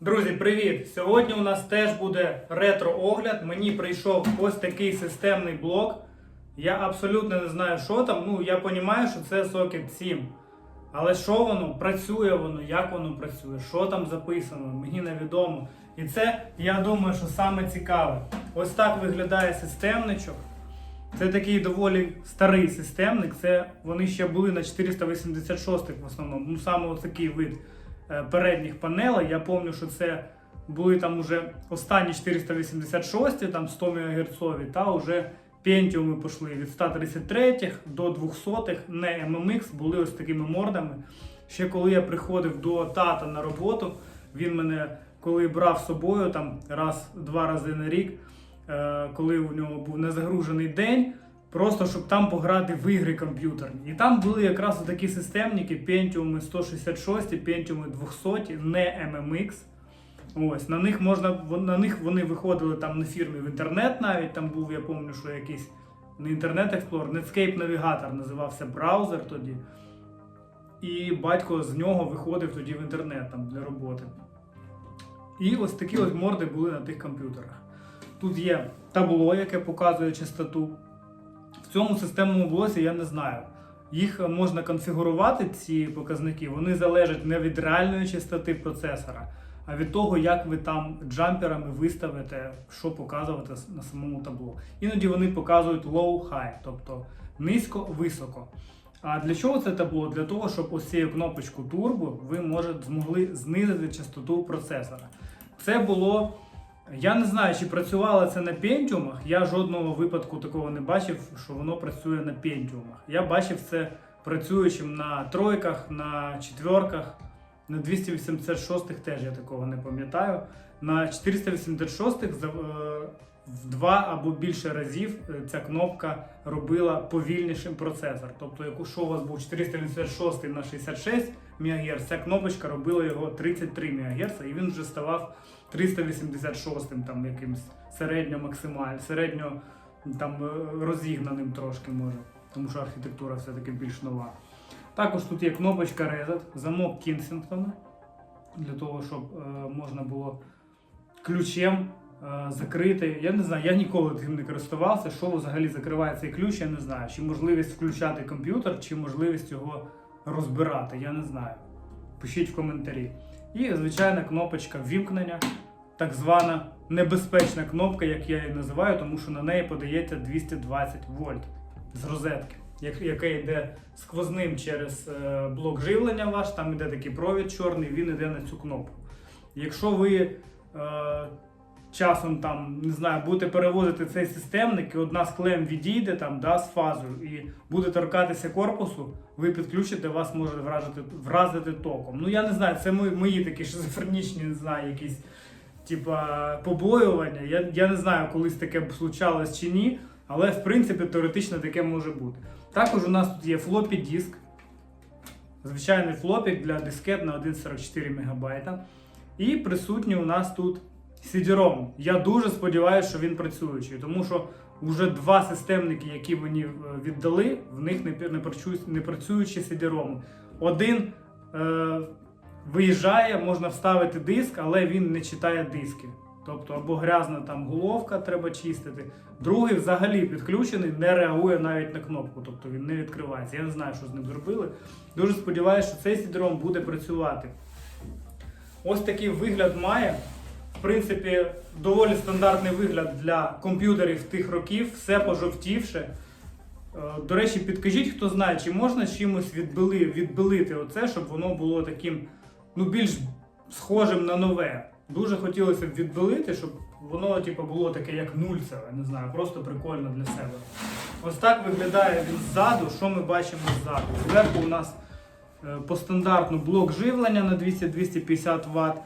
Друзі, привіт! Сьогодні у нас теж буде ретро-огляд. Мені прийшов ось такий системний блок. Я абсолютно не знаю, що там. Ну, я розумію, що це Socket 7. Але що воно, працює воно, як воно працює, що там записано, мені невідомо. І це, я думаю, що саме цікаве. Ось так виглядає системничок. Це такий доволі старий системник. Це вони ще були на 486 в основному. Ну саме ось такий вид передніх панелей. Я пам'ятаю, що це були там уже останні 486, там 100 МГц, та вже Pentium пішли від 133 до 200 не MMX, були ось такими мордами. Ще коли я приходив до тата на роботу, він мене коли брав з собою там раз-два рази на рік, е, коли у нього був незагружений день, просто щоб там пограти в ігри комп'ютерні. І там були якраз такі системники Pentium 166, Pentium 200, не MMX. Ось на них можна на них вони виходили там на фірмі в інтернет навіть. Там був, я пам'ятаю, що якийсь не інтернет Explorer, Netscape Navigator називався браузер тоді. І батько з нього виходив тоді в інтернет там для роботи. І ось такі ось морди були на тих комп'ютерах. Тут є табло, яке показує частоту. Цьому системному блоці я не знаю. Їх можна конфігурувати, ці показники, вони залежать не від реальної частоти процесора, а від того, як ви там джамперами виставите, що показувати на самому табло. Іноді вони показують low-high, тобто низько-високо. А для чого це табло? Для того, щоб ось цією кнопочку Turbo ви можете змогли знизити частоту процесора. Це було. Я не знаю, чи працювало це на пентіумах. Я жодного випадку такого не бачив, що воно працює на пентіумах. Я бачив це працюючим на тройках, на четверках, на 286 теж я такого не пам'ятаю. На 486 за- е, в два або більше разів е, ця кнопка робила повільнішим процесор. Тобто, якщо у вас був 486 на 66 МГц, ця кнопочка робила його 33 МГц, і він вже ставав 386 там якимсь середньо максималь, середньо там е, розігнаним трошки може, тому що архітектура все-таки більш нова. Також тут є кнопочка Reset, замок Кінсінгтона, для того, щоб е, можна було ключем е, закрити. Я не знаю, я ніколи тим не користувався. Що взагалі закриває цей ключ, я не знаю. Чи можливість включати комп'ютер, чи можливість його розбирати, я не знаю. Пишіть в коментарі. І звичайна кнопочка вімкнення, так звана небезпечна кнопка, як я її називаю, тому що на неї подається 220 вольт з розетки, як- яке йде сквозним через е, блок живлення ваш, там йде такий провід чорний, він йде на цю кнопку. Якщо ви е, часом там, не знаю, будете перевозити цей системник, і одна з клем відійде там, да, з фазою, і буде торкатися корпусу, ви підключите, вас може вразити, вразити током. Ну я не знаю, це мої, мої такі шизофренічні, не знаю, якісь типа побоювання. Я, я не знаю, колись таке б случалось чи ні, але в принципі теоретично таке може бути. Також у нас тут є флопі диск, звичайний флопік для дискет на 1,44 МБ. І присутній у нас тут CD-ROM. Я дуже сподіваюся, що він працюючий, тому що вже два системники, які мені е, віддали, в них не, не, працюючі CD-ROM. Один е, виїжджає, можна вставити диск, але він не читає диски. Тобто або грязна там головка треба чистити. Другий взагалі підключений, не реагує навіть на кнопку, тобто він не відкривається. Я не знаю, що з ним зробили. Дуже сподіваюся, що цей CD-ROM буде працювати. Ось такий вигляд має. В принципі, доволі стандартний вигляд для комп'ютерів тих років, все пожовтівше. Е, До речі, підкажіть, хто знає, чи можна чимось відбили, відбилити оце, щоб воно було таким ну, більш схожим на нове. Дуже хотілося б відбилити, щоб воно типу, було таке, як нульцеве, не знаю, просто прикольно для себе. Ось так виглядає він ззаду. Що ми бачимо ззаду? Зверху у нас е, по стандартну блок живлення на 200-250 Вт.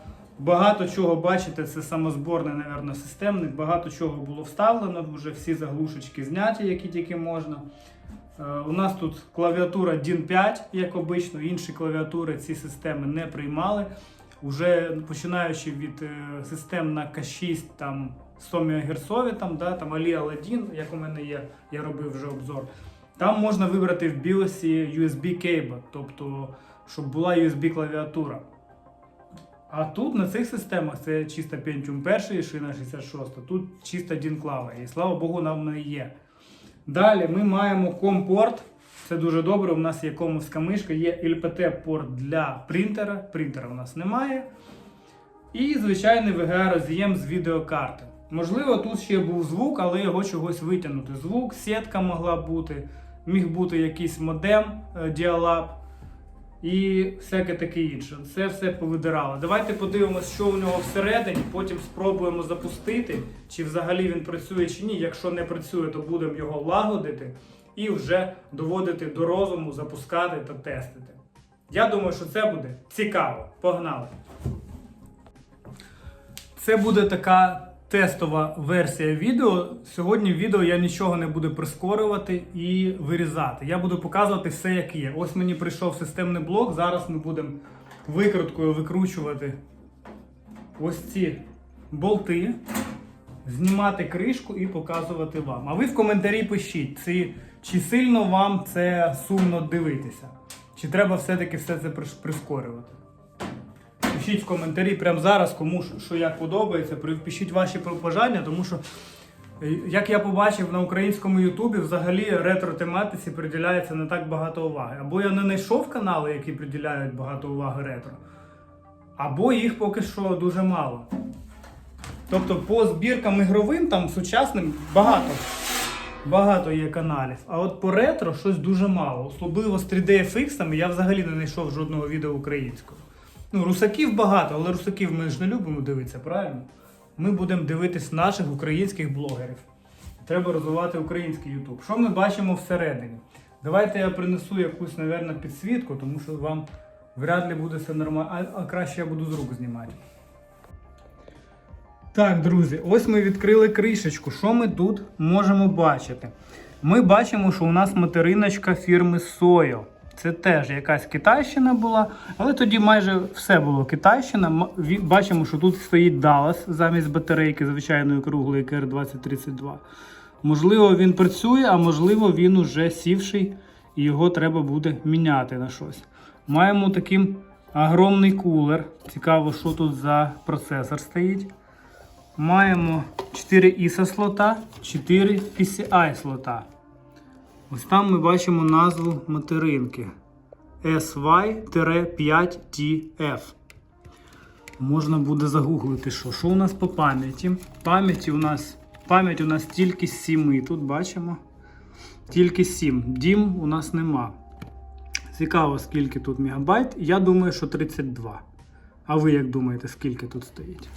Багато чого бачите, це самозборний, напевно, системник. Багато чого було вставлено, вже всі заглушечки зняті, які тільки можна. Е, У нас тут клавіатура DIN 5, як обично, інші клавіатури ці системи не приймали. Уже починаючи від е, систем на К6, там 100 МГц, там, да, там Ali Aladdin, як у мене є, я робив вже обзор. Там можна вибрати в BIOS USB кейбл, тобто, щоб була USB клавіатура. А тут на цих системах це чисто Pentium 1 шина 66, тут чисто Дінклава. І слава Богу, нам не є. Далі ми маємо компорт. Це дуже добре. У нас є комовська мишка, є LPT-порт для принтера. Принтера у нас немає. І звичайний VGA роз'єм з відеокарти. Можливо, тут ще був звук, але його чогось витягнути. Звук, сітка могла бути, міг бути якийсь модем е, Dialab і всяке таке інше. Це все повидирало. Давайте подивимося, що у нього всередині, потім спробуємо запустити, чи взагалі він працює чи ні. Якщо не працює, то будемо його лагодити і вже доводити до розуму, запускати та тестити. Я думаю, що це буде цікаво. Погнали! Це буде така тестова версія відео. Сьогодні в відео я нічого не буду прискорювати і вирізати. Я буду показувати все, як є. Ось мені прийшов системний блок. Зараз ми будемо викруткою викручувати ось ці болти, знімати кришку і показувати вам. А ви в коментарі пишіть, чи, чи сильно вам це сумно дивитися, чи треба все-таки все це прискорювати. Пишіть в коментарі прямо зараз, кому що- як подобається. Пишіть ваші побажання, тому що, е, як я побачив на українському Ютубі, взагалі ретро-тематиці приділяється не так багато уваги. Або я не знайшов канали, які приділяють багато уваги ретро, або їх поки що дуже мало. Тобто по збіркам ігровим, там сучасним багато. Багато є каналів. А от по ретро щось дуже мало. Особливо з 3D-FX я взагалі не знайшов жодного відео українського. Ну, русаків багато, але русаків ми ж не любимо дивитися, правильно? Ми будемо дивитись наших українських блогерів. Треба розвивати український YouTube. Що ми бачимо всередині? Давайте я принесу якусь, мабуть, підсвітку, тому що вам вряд ли буде все нормально. А, краще я буду з рук знімати. Так, друзі, ось ми відкрили кришечку. Що ми тут можемо бачити? Ми бачимо, що у нас материночка фірми Soyo. Це теж якась китайщина була, але тоді майже все було китайщина. Бачимо, що тут стоїть Dallas замість батарейки звичайної круглої KR2032. Можливо, він працює, а можливо, він уже сівший і його треба буде міняти на щось. Маємо такий огромний кулер. Цікаво, що тут за процесор стоїть. Маємо 4 ISO слота, 4 PCI слота. Ось там ми бачимо назву материнки SY-5TF. Можна буде загуглити, що. Що у нас по пам'яті? Пам'яті у нас, пам'ять у нас тільки 7. Тут бачимо. Тільки 7. Дім у нас нема. Цікаво, скільки тут мегабайт. Я думаю, що 32. А ви як думаєте, скільки тут стоїть?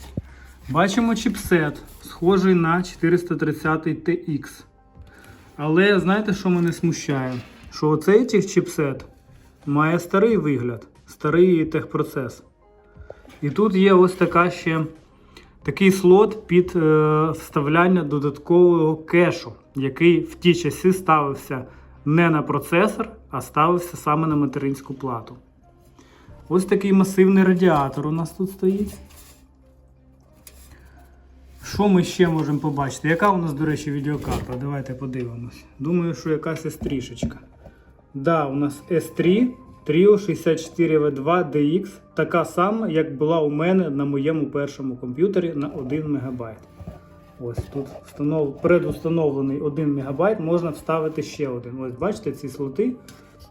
Бачимо чіпсет, схожий на 430 TX. Але знаєте, що мене смущає? Що оцей чіпсет має старий вигляд, старий техпроцес. І тут є ось така ще такий слот під е, вставляння додаткового кешу, який в ті часи ставився не на процесор, а ставився саме на материнську плату. Ось такий масивний радіатор у нас тут стоїть. Що ми ще можемо побачити? Яка у нас, до речі, відеокарта? Давайте подивимось. Думаю, що якась S3. Да, у нас S3 Trio 64V2 DX, така сама, як була у мене на моєму першому комп'ютері на 1 МБ. Ось тут встанов... предустановлений 1 МБ, можна вставити ще один. Ось бачите ці слоти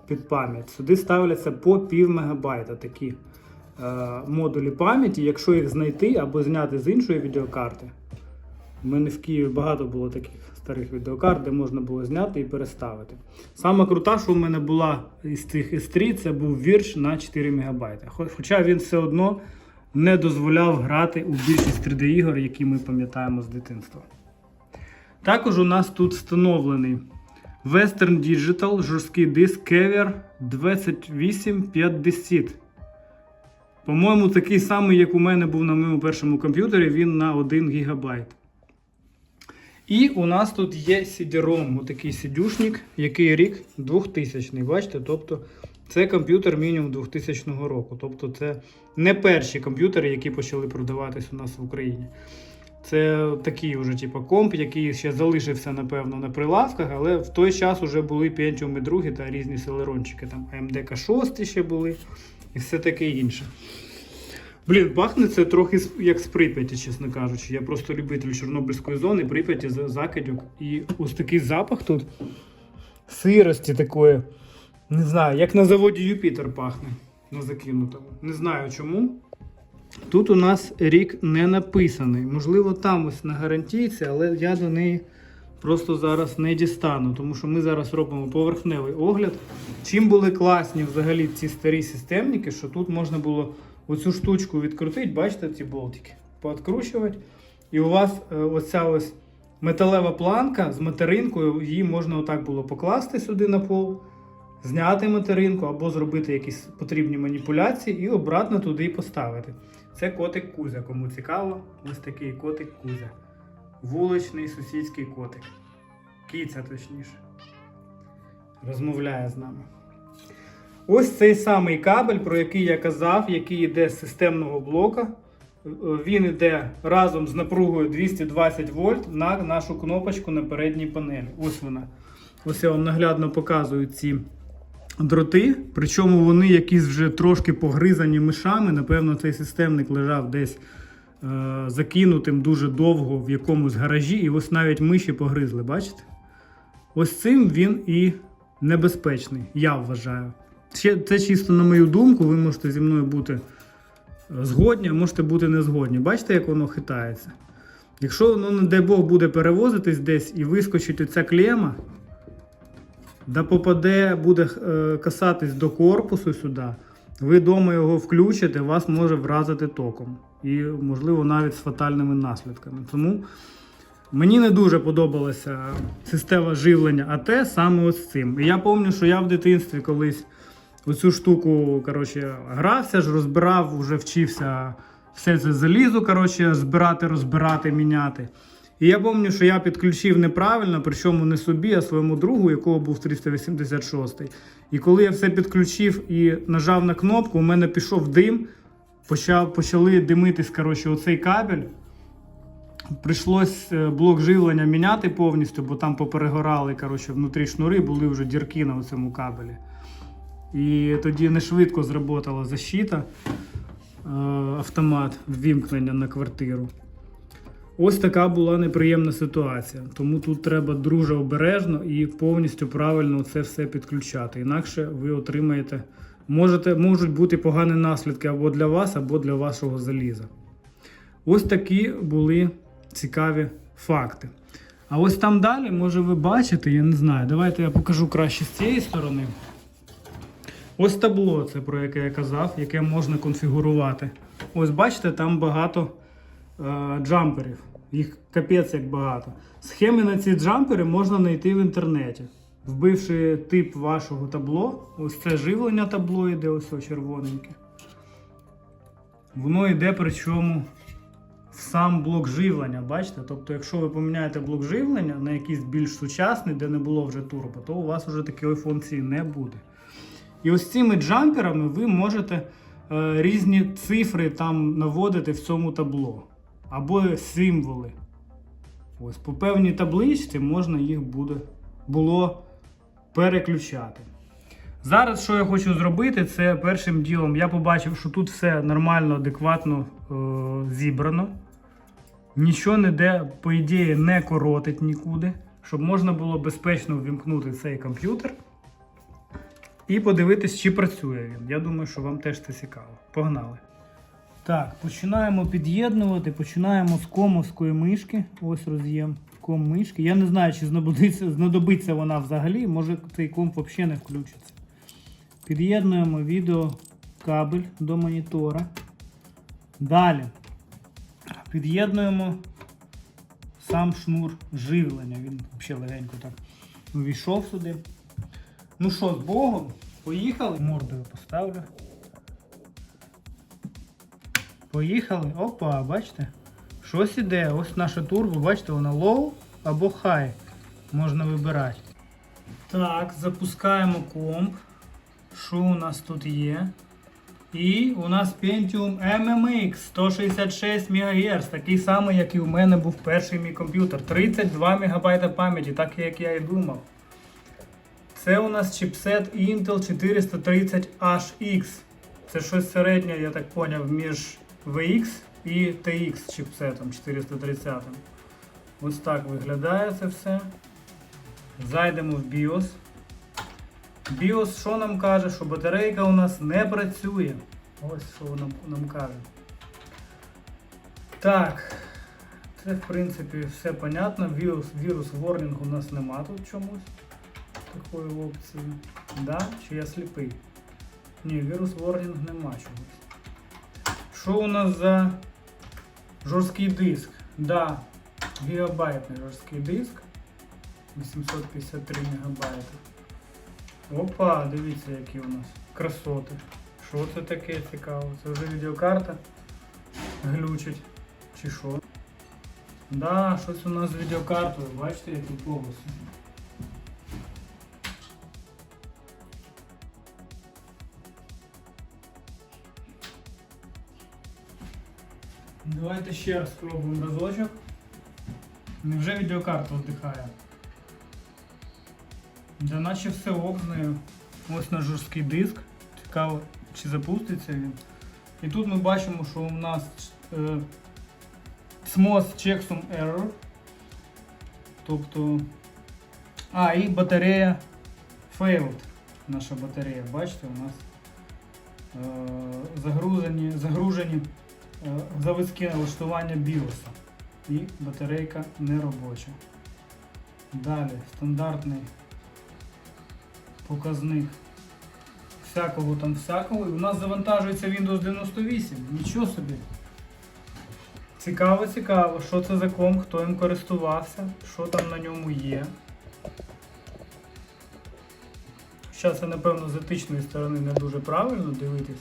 під пам'ять. Сюди ставляться по пів мегабайта такі е, модулі пам'яті. Якщо їх знайти або зняти з іншої відеокарти, у мене в Києві багато було таких старих відеокарт, де можна було зняти і переставити. Саме крута, що у мене була із цих S3, це був вірш на 4 МБ. Хоча він все одно не дозволяв грати у більшість 3D-ігор, які ми пам'ятаємо з дитинства. Також у нас тут встановлений Western Digital жорсткий диск Kever 2850. По-моєму, такий самий, як у мене був на моєму першому комп'ютері, він на 1 ГБ. І у нас тут є CD-ROM, отакий сидюшник, який рік 2000 бачите? Тобто це комп'ютер мінімум 2000 року. Тобто це не перші комп'ютери, які почали продаватись у нас в Україні. Це такий вже типу, комп, який ще залишився, напевно, на прилавках, але в той час вже були Pentium 2 та різні селерончики. Там AMD K6 ще були і все таке інше. Блін, пахне це трохи як з Прип'яті, чесно кажучи. Я просто любитель Чорнобильської зони, Прип'яті, з- закидьок. І ось такий запах тут сирості такої. Не знаю, як на заводі Юпітер пахне на закинутому. Не знаю чому. Тут у нас рік не написаний. Можливо, там ось на гарантійці, але я до неї просто зараз не дістану, тому що ми зараз робимо поверхневий огляд. Чим були класні взагалі ці старі системники, що тут можна було оцю штучку відкрутити, бачите, ці болтики, пооткручувати. І у вас е, оця ось металева планка з материнкою, її можна отак було покласти сюди на пол, зняти материнку або зробити якісь потрібні маніпуляції і обратно туди поставити. Це котик Кузя, кому цікаво, ось такий котик Кузя. Вуличний сусідський котик. Кіця, точніше. Розмовляє з нами. Ось цей самий кабель, про який я казав, який йде з системного блока. Він йде разом з напругою 220 вольт на нашу кнопочку на передній панелі. Ось вона. Ось я вам наглядно показую ці дроти. Причому вони якісь вже трошки погризані мишами. Напевно, цей системник лежав десь е, закинутим дуже довго в якомусь гаражі, і ось навіть миші погризли, бачите? Ось цим він і небезпечний, я вважаю. Це чисто на мою думку, ви можете зі мною бути е, згодні, а можете бути не згодні. Бачите, як воно хитається? Якщо воно, не дай Бог, буде перевозитись десь і вискочить оця клема, да попаде, буде е, касатись до корпусу сюди, ви вдома його включите, вас може вразити током. І, можливо, навіть з фатальними наслідками. Тому мені не дуже подобалася система живлення АТ саме ось цим. І я пам'ятаю, що я в дитинстві колись оцю штуку коротше, грався ж, розбирав, вже вчився все це залізо, коротше, збирати, розбирати, міняти. І я пам'ятаю, що я підключив неправильно, причому не собі, а своєму другу, якого був 386. І коли я все підключив і нажав на кнопку, у мене пішов дим, почав, почали димитись коротше, оцей кабель. Прийшлось е, блок живлення міняти повністю, бо там поперегорали коротше, внутрі шнури, були вже дірки на цьому кабелі. І тоді не швидко зработала защита, е, автомат ввімкнення на квартиру. Ось така була неприємна ситуація. Тому тут треба дуже обережно і повністю правильно це все підключати. Інакше ви отримаєте, можете, можуть бути погані наслідки або для вас, або для вашого заліза. Ось такі були цікаві факти. А ось там далі, може ви бачите, я не знаю. Давайте я покажу краще з цієї сторони. Ось табло, це про яке я казав, яке можна конфігурувати. Ось бачите, там багато е, джамперів. Їх капець як багато. Схеми на ці джампери можна знайти в інтернеті. Вбивши тип вашого табло, ось це живлення табло йде, ось червоненьке. Воно йде причому в сам блок живлення, бачите? Тобто, якщо ви поміняєте блок живлення на якийсь більш сучасний, де не було вже турбо, то у вас вже такої функції не буде. І ось цими джамперами ви можете е, різні цифри там наводити в цьому табло. Або символи. Ось по певній табличці можна їх буде, було переключати. Зараз, що я хочу зробити, це першим ділом я побачив, що тут все нормально, адекватно е, зібрано. Нічого ніде, по ідеї, не коротить нікуди, щоб можна було безпечно ввімкнути цей комп'ютер і подивитись, чи працює він. Я думаю, що вам теж це цікаво. Погнали. Так, починаємо під'єднувати, починаємо з комовської мишки. Ось роз'єм ком мишки. Я не знаю, чи знадобиться, знадобиться вона взагалі, може цей комп взагалі не включиться. Під'єднуємо відеокабель до монітора. Далі під'єднуємо сам шнур живлення. Він взагалі легенько так увійшов сюди. Ну що, з Богом? Поїхали? Мордою поставлю. Поїхали. Опа, бачите? Щось іде. Ось наша турбо, бачите, вона low або high. Можна вибирати. Так, запускаємо комп. Що у нас тут є? І у нас Pentium MMX 166 МГц, такий самий, як і у мене був перший мій комп'ютер. 32 МБ пам'яті, так як я і думав. Це у нас чіпсет Intel 430HX. Це щось середнє, я так поняв, між VX і TX чипсетом 430. Ось так виглядає це все. Зайдемо в BIOS. BIOS що нам каже, що батарейка у нас не працює. Ось що нам, нам каже. Так, це в принципі все понятно. Вірус, вірус warning у нас нема тут чомусь. Такої опції. Да? Чи я сліпий? Ні, вірус warning нема чогось. Що у нас за жорсткий диск? Да, гігабайтний жорсткий диск. 853 мегабайти. Опа, дивіться, які у нас красоти. Що це таке цікаво? Це вже відеокарта глючить. Чи що? Да, щось у нас з відеокартою, бачите, які полоси. Давайте ще раз спробуємо разочок. Невже відеокарта віддихає? Да наче все ок. Ось наш жорсткий диск. Цікаво, чи запуститься він. І тут ми бачимо, що у нас е, checksum error. Тобто. А, і батарея failed. Наша батарея. Бачите, у нас е, загружені, загружені заводське налаштування BIOS. І батарейка не робоча. Далі стандартний показник всякого там всякого. І у нас завантажується Windows 98. Нічого собі. Цікаво, цікаво, що це за комп, хто їм користувався, що там на ньому є. Зараз це, напевно, з етичної сторони не дуже правильно дивитись,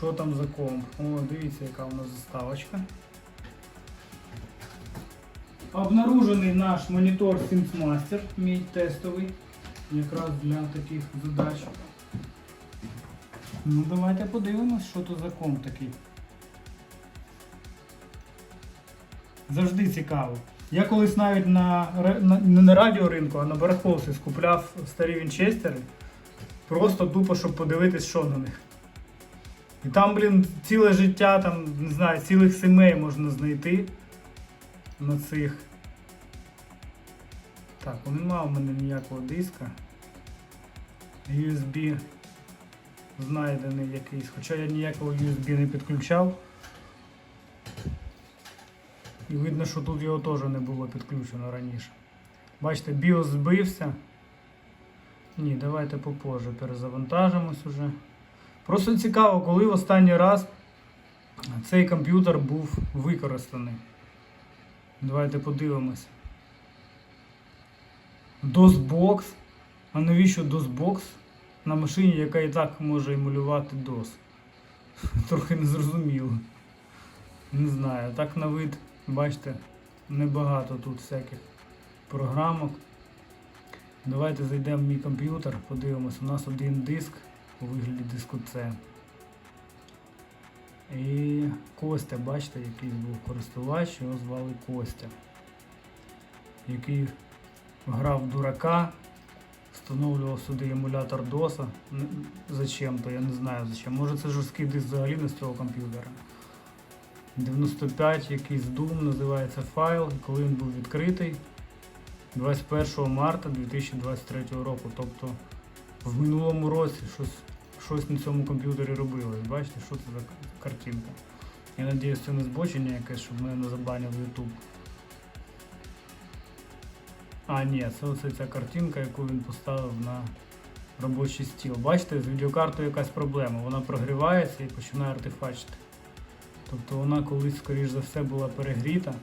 що там за комп. О, дивіться, яка у нас заставочка. Обнаружений наш монітор SimsMaster, мій тестовий, якраз для таких задач. Ну давайте подивимось, що то за комп такий. Завжди цікаво. Я колись навіть на, на не на радіоринку, а на барахолці скупляв старі вінчестери. Просто тупо, щоб подивитись, що на них. І там, блін, ціле життя, там, не знаю, цілих сімей можна знайти на цих. Так, нема в мене ніякого диска. USB знайдений якийсь, хоча я ніякого USB не підключав. І видно, що тут його теж не було підключено раніше. Бачите, BIOS збився. Ні, давайте попозже перезавантажимось уже. Просто цікаво, коли в останній раз цей комп'ютер був використаний. Давайте подивимось. DOSBox. А навіщо DOSBox на машині, яка і так може емулювати DOS? Трохи незрозуміло. Не знаю, так на вид, бачите, небагато тут всяких програмок. Давайте зайдемо в мій комп'ютер, подивимось, у нас один диск у вигляді диску C. І Костя, бачите, який був користувач, його звали Костя, який грав дурака, встановлював сюди емулятор DOS. Зачем-то, я не знаю зачем. Може це жорсткий диск взагалі не з цього комп'ютера. 95 якийсь Doom називається файл, коли він був відкритий 21 марта 2023 року. Тобто в минулому році щось, щось на цьому комп'ютері робили. Бачите, що це за картинка? Я надіюсь, це не збочення якесь, щоб мене не забанив YouTube. А, ні, це оце ця картинка, яку він поставив на робочий стіл. Бачите, з відеокартою якась проблема. Вона прогрівається і починає артефачити. Тобто вона колись, скоріш за все, була перегріта.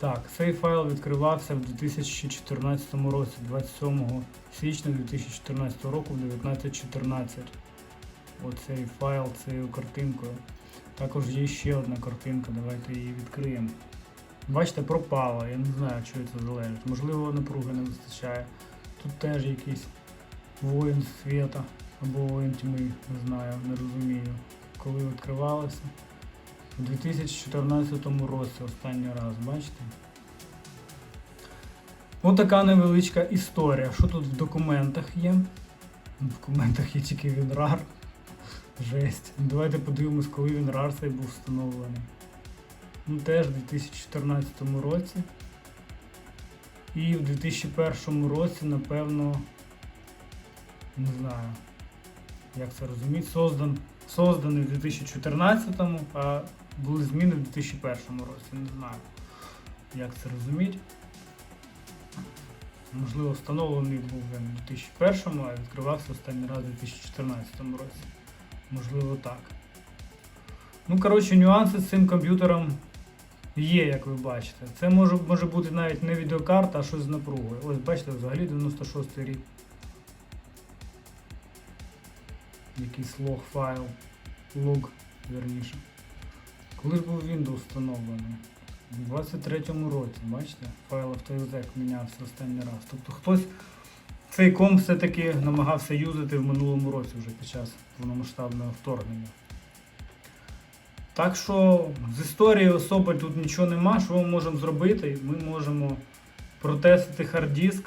Так, цей файл відкривався в 2014 році, 27 січня 2014 року в 19.14. Оцей файл цією картинкою. Також є ще одна картинка, давайте її відкриємо. Бачите, пропала, я не знаю, що це залежить. Можливо, напруги не вистачає. Тут теж якийсь воїн світа або воїн тьми, не знаю, не розумію. Коли відкривалося. У 2014 році останній раз, бачите? Отака невеличка історія. Що тут в документах є? В документах є тільки WinRAR. Жесть. Давайте подивимось, коли він RAR цей був встановлений. Ну теж в 2014 році. І в 2001 році, напевно, не знаю, як це розуміти, создан, созданий в 2014, а були зміни в 2001 році. Не знаю, як це розуміти. Можливо, встановлений був він у 2001, а відкривався останній раз у 2014 році. Можливо, так. Ну, коротше, нюанси з цим комп'ютером є, як ви бачите. Це може, може бути навіть не відеокарта, а щось з напругою. Ось бачите, взагалі 96 рік. Якийсь лог файл. Лог, верніше. Коли ж був Windows встановлений? У 23-му році, бачите, файл AutoExec мінявся останній раз. Тобто хтось цей комп все-таки намагався юзати в минулому році вже під час повномасштабного вторгнення. Так що з історії особи тут нічого нема. Що ми можемо зробити? Ми можемо протестити хард-диск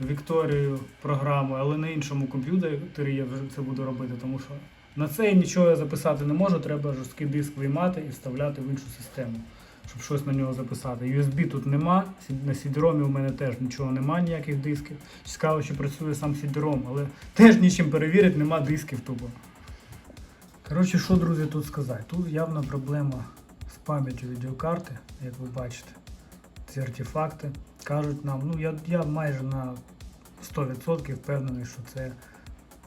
Вікторію програму, але на іншому комп'ютері я вже це буду робити, тому що на нічого я записати не можу, треба жорсткий диск виймати і вставляти в іншу систему, щоб щось на нього записати. USB тут нема, на CD-ROM у мене теж нічого нема, ніяких дисків. Цікаво, чи працює сам CD-ROM, але теж нічим перевірити, нема дисків тупо. Коротше, що, друзі, тут сказати? Тут явна проблема з пам'яттю відеокарти, як ви бачите. Ці артефакти кажуть нам, ну я, я майже на 100% впевнений, що це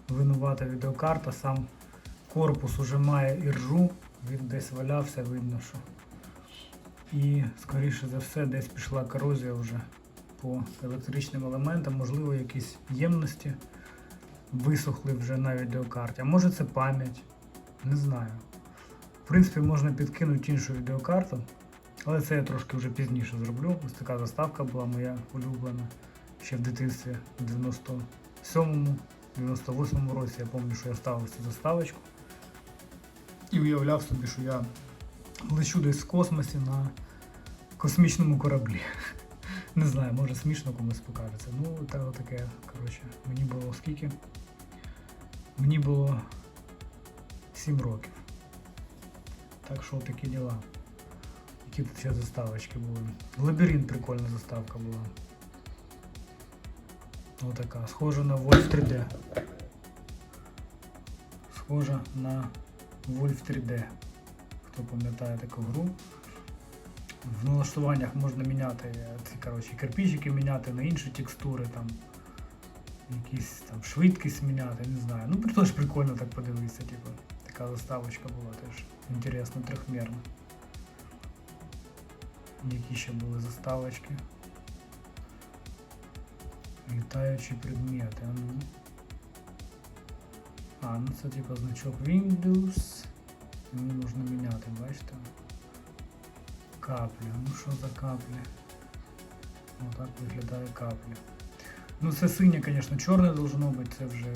винувата відеокарта, сам корпус уже має іржу, він десь валявся, видно, що. І, скоріше за все, десь пішла корозія вже по електричним елементам, можливо, якісь ємності висохли вже на відеокарті. А може це пам'ять, не знаю. В принципі, можна підкинути іншу відеокарту, але це я трошки вже пізніше зроблю. Ось така заставка була моя улюблена ще в дитинстві в 97-му, 98-му році. Я пам'ятаю, що я ставив цю заставочку і уявляв собі, що я лечу десь в космосі на космічному кораблі. Не знаю, може смішно комусь покажеться. Ну, та таке, коротше, мені було скільки? Мені було 7 років. Так що такі діла. Які тут ще заставочки були. Лабіринт прикольна заставка була. Отака. Схожа на Wolf 3D. Схожа на Wolf 3D. Хто пам'ятає таку гру. В налаштуваннях можна міняти ці коротше, кирпичики міняти на інші текстури, там якісь там швидкість міняти, не знаю. Ну теж прикольно так подивитися, типу. Така заставочка була теж інтересно, трьохмірна. Які ще були заставочки. Літаючі предмети. а ну. А, ну це типу значок Windows. Його можна міняти, бачите? Каплі. Ну що за каплі? Отак виглядає каплі. Ну це синє, звісно, чорне должно бути, це вже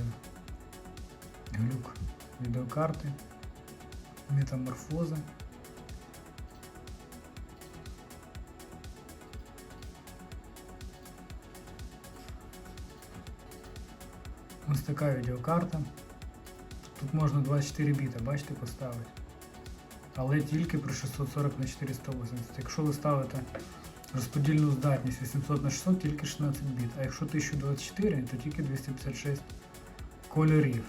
глюк відеокарти, метаморфози. Ось така відеокарта. Тут можна 24 біта, бачите, поставити. Але тільки при 640 на 480. Якщо ви ставите розподільну здатність 800 на 600, тільки 16 біт. А якщо 1024, то тільки 256 кольорів.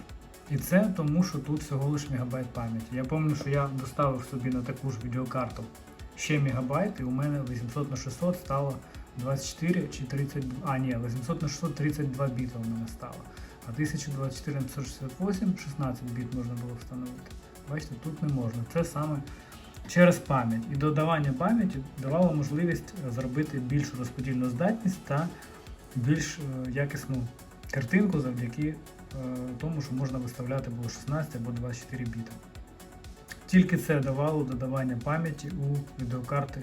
І це тому, що тут всього лиш мегабайт пам'яті. Я пам'ятаю, що я доставив собі на таку ж відеокарту ще мегабайт, і у мене 800 на 600 стало 24 чи 32. А, ні, 800 на 600 32 біта у мене стало. А 1024 на 568 16 біт можна було встановити. Бачите, тут не можна. Це саме через пам'ять. І додавання пам'яті давало можливість зробити більшу розподільну здатність та більш е, якісну картинку завдяки е, тому, що можна виставляти було 16 або 24 біта. Тільки це давало додавання пам'яті у відеокарти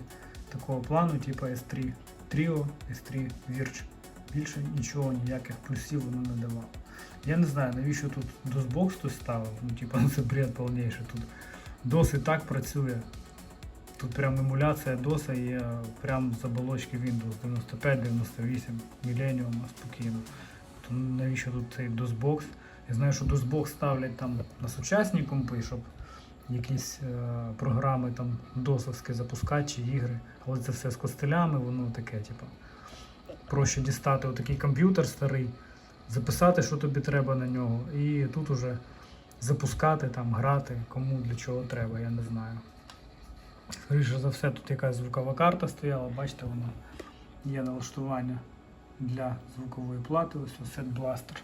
такого плану, типу S3 Trio, S3 Virch. Більше нічого, ніяких плюсів воно не давало. Я не знаю, навіщо тут DOSBox хтось ставив. Ну, типа, це бред повніший. Тут DOS і так працює. Тут прям емуляція DOS є прям з оболочки Windows 95-98 Millennium спокійно. То навіщо тут цей DOSBox? Я знаю, що DOSBox ставлять там на сучасні компи, щоб якісь е, програми там досовські запускати чи ігри, але це все з костелями, воно таке, типу. Проще дістати отакий комп'ютер старий, записати, що тобі треба на нього, і тут уже запускати, там, грати, кому для чого треба, я не знаю. Скоріше за все, тут якась звукова карта стояла, бачите, вона є налаштування для звукової плати, ось ось Set Blaster.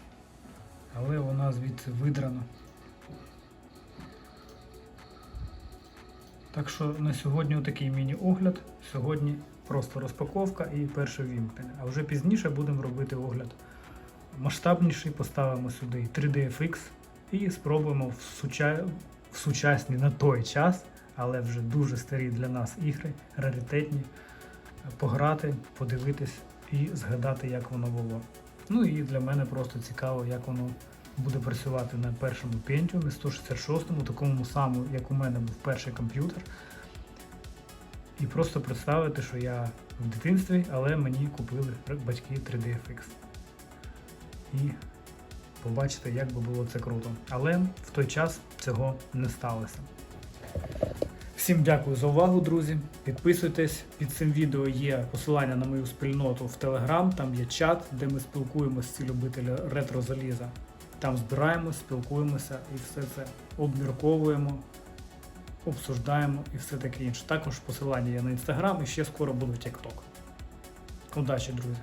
Але вона звідси видрана. Так що на сьогодні отакий міні-огляд. Сьогодні просто розпаковка і перше вімкнення. А вже пізніше будемо робити огляд масштабніший, поставимо сюди 3DFX і спробуємо в, суча... в сучасні на той час, але вже дуже старі для нас ігри, раритетні, пограти, подивитись і згадати, як воно було. Ну і для мене просто цікаво, як воно буде працювати на першому Pentium 166-му, такому самому, як у мене був перший комп'ютер. І просто представити, що я в дитинстві, але мені купили батьки 3DFX. І побачити, як би було це круто. Але в той час цього не сталося. Всім дякую за увагу, друзі. Підписуйтесь. Під цим відео є посилання на мою спільноту в Telegram, там є чат, де ми спілкуємося з ці любителі ретро заліза. Там збираємось, спілкуємося і все це обмірковуємо, обсуждаємо і все таке інше. Також посилання є на інстаграм і ще скоро буде TikTok. Удачі, друзі!